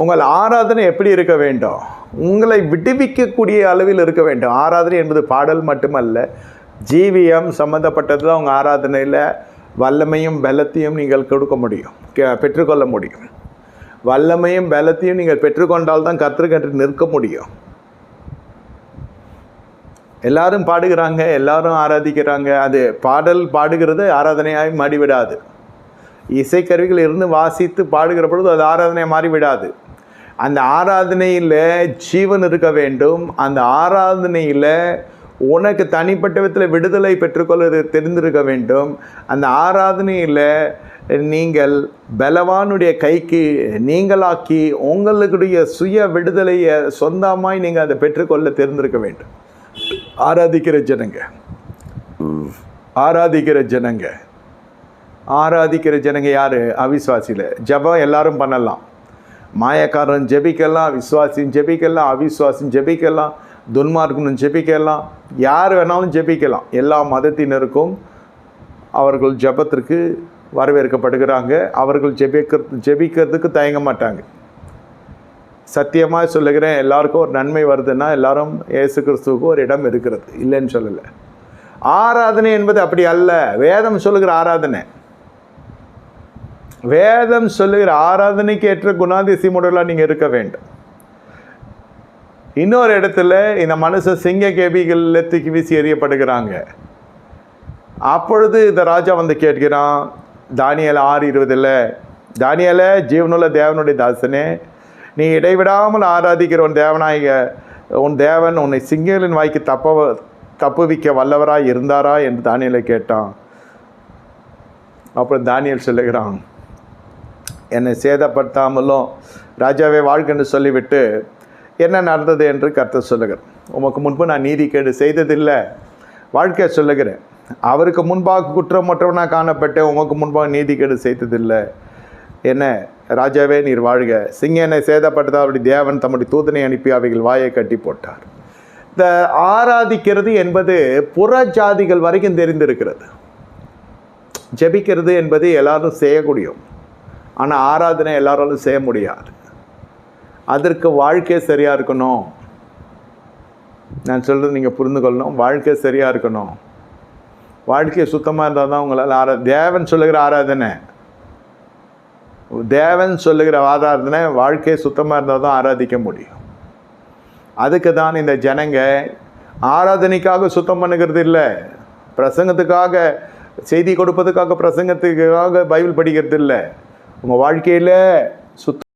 உங்கள் ஆராதனை எப்படி இருக்க வேண்டும்? உங்களை விடுவிக்கக்கூடிய அளவில் இருக்க வேண்டும். ஆராதனை என்பது பாடல் மட்டுமல்ல. ஜீவியம் சம்மந்தப்பட்டது தான் உங்கள் ஆராதனையில் வல்லமையும் பலத்தையும் நீங்கள் கொடுக்க முடியும். கே- பெற்றுக்கொள்ள முடியும். வல்லமையும் பலத்தையும் நீங்கள் பெற்றுக்கொண்டால் தான் கற்றுக்கற்று நிற்க முடியும். எல்லாரும் பாடுகிறாங்க எல்லாரும் ஆராதிக்கிறாங்க. அது பாடல் பாடுகிறது ஆராதனையாய் மாறிவிடாது. இசைக்கருவிகள் இருந்து வாசித்து பாடுகிற பொழுது அது ஆராதனை மாறிவிடாது. அந்த ஆராதனையில் ஜீவன் இருக்க வேண்டும். அந்த ஆராதனையில் உனக்கு தனிப்பட்ட விதத்தில் விடுதலை பெற்றுக்கொள்ள தெரிந்திருக்க வேண்டும். அந்த ஆராதனையில் நீங்கள் பலவானுடைய கைக்கு நீங்களாக்கி உங்களுடைய சுய விடுதலையை சொந்தமாய் நீங்கள் அதை பெற்றுக்கொள்ள தெரிந்திருக்க வேண்டும். ஆராதிக்கிற ஜனங்க. ஆராதிக்கிற ஜனங்க. ஆராதிக்கிற ஜனங்க யார்? அவிஸ்வாசியில் ஜபம் எல்லாரும் பண்ணலாம். மாயக்காரன் ஜெபிக்கலாம் விஸ்வாசியும் ஜெபிக்கலாம் அவிஸ்வாசியும் ஜெபிக்கலாம் துன்மார்க்கனும் ஜெபிக்கலாம் யார் வேணாலும் ஜெபிக்கலாம். எல்லா மதத்தினருக்கும் அவர்கள் ஜெபத்திற்கு வரவேற்கப்படுகிறாங்க. அவர்கள் ஜெபிக்க ஜெபிக்கிறதுக்கு தயங்க மாட்டாங்க. சத்தியமாக சொல்லுகிறேன் எல்லாருக்கும் ஒரு நன்மை வருதுன்னா எல்லாரும் இயேசு கிறிஸ்துவுக்கு ஒரு இடம் இருக்கிறது. இல்லைன்னு சொல்லலை. ஆராதனை என்பது அப்படி அல்ல. வேதம் சொல்லுகிற ஆராதனை. வேதம் சொல்லுகிற ஆராதனைக்கு ஏற்ற குணாதிசயமுடலாம் நீங்கள் இருக்க வேண்டும். இன்னொரு இடத்துல இந்த மனுஷன் சிங்க கேபிகளில் தூக்கி வீசி எறியப்படுகிறாங்க. அப்பொழுது இந்த ராஜா வந்து கேட்கிறான் தானியல் ஆறு இருபதில் தானியல ஜீவனுள்ள தேவனுடைய தாசனே நீ இடைவிடாமல் ஆராதிக்கிற உன் தேவனாய உன் தேவன் உன்னை சிங்கங்களின் வாய்க்கு தப்ப தப்புவிக்க வல்லவராக இருந்தாரா? என்று தானியலை கேட்டான். அப்புறம் தானியல் சொல்லுகிறான் என்னை சேதப்படுத்தாமலும் ராஜாவே வாழ்க்கைன்னு சொல்லிவிட்டு என்ன நடந்தது என்று கருத்து சொல்லுகிறேன் உமக்கு முன்பு நான் நீதிக்கேடு செய்ததில்லை. வாழ்க்கை சொல்லுகிறேன். அவருக்கு முன்பாக குற்றமற்றவனாக காணப்பட்டேன் உமக்கு முன்பாக நீதிக்கேடு செய்ததில்லை. என்ன ராஜாவே நீர் வாழ்க. சிங்கனை சேதப்பட்டதா அப்படி தேவன் தம்முடைய தூதனை அனுப்பி அவைகள் வாயை கட்டி போட்டார். இந்த ஆராதிக்கிறது என்பது புற ஜாதிகள் வரைக்கும் தெரிந்திருக்கிறது. ஜெபிக்கிறது என்பது எல்லாரும் செய்யக்கூடியும் ஆனால் ஆராதனை எல்லாராலும் செய்ய முடியாது. அதற்கு வாழ்க்கை சரியாக இருக்கணும். நான் சொல்கிறது நீங்கள் புரிந்து கொள்ளணும். வாழ்க்கை சரியாக இருக்கணும். வாழ்க்கை சுத்தமாக இருந்தால் தான் உங்களால் ஆரா தேவன் சொல்லுகிற ஆராதனை. தேவன் சொல்லுகிற ஆராதனை வாழ்க்கை சுத்தமாக இருந்தால் தான் ஆராதிக்க முடியும். அதுக்கு தான் இந்த ஜனங்க ஆராதனைக்காக சுத்தம் பண்ணுகிறது இல்லை. பிரசங்கத்துக்காக செய்தி கொடுப்பதுக்காக பிரசங்கத்துக்காக பைபிள் படிக்கிறது இல்லை. உங்கள் வாழ்க்கையில் சுத்த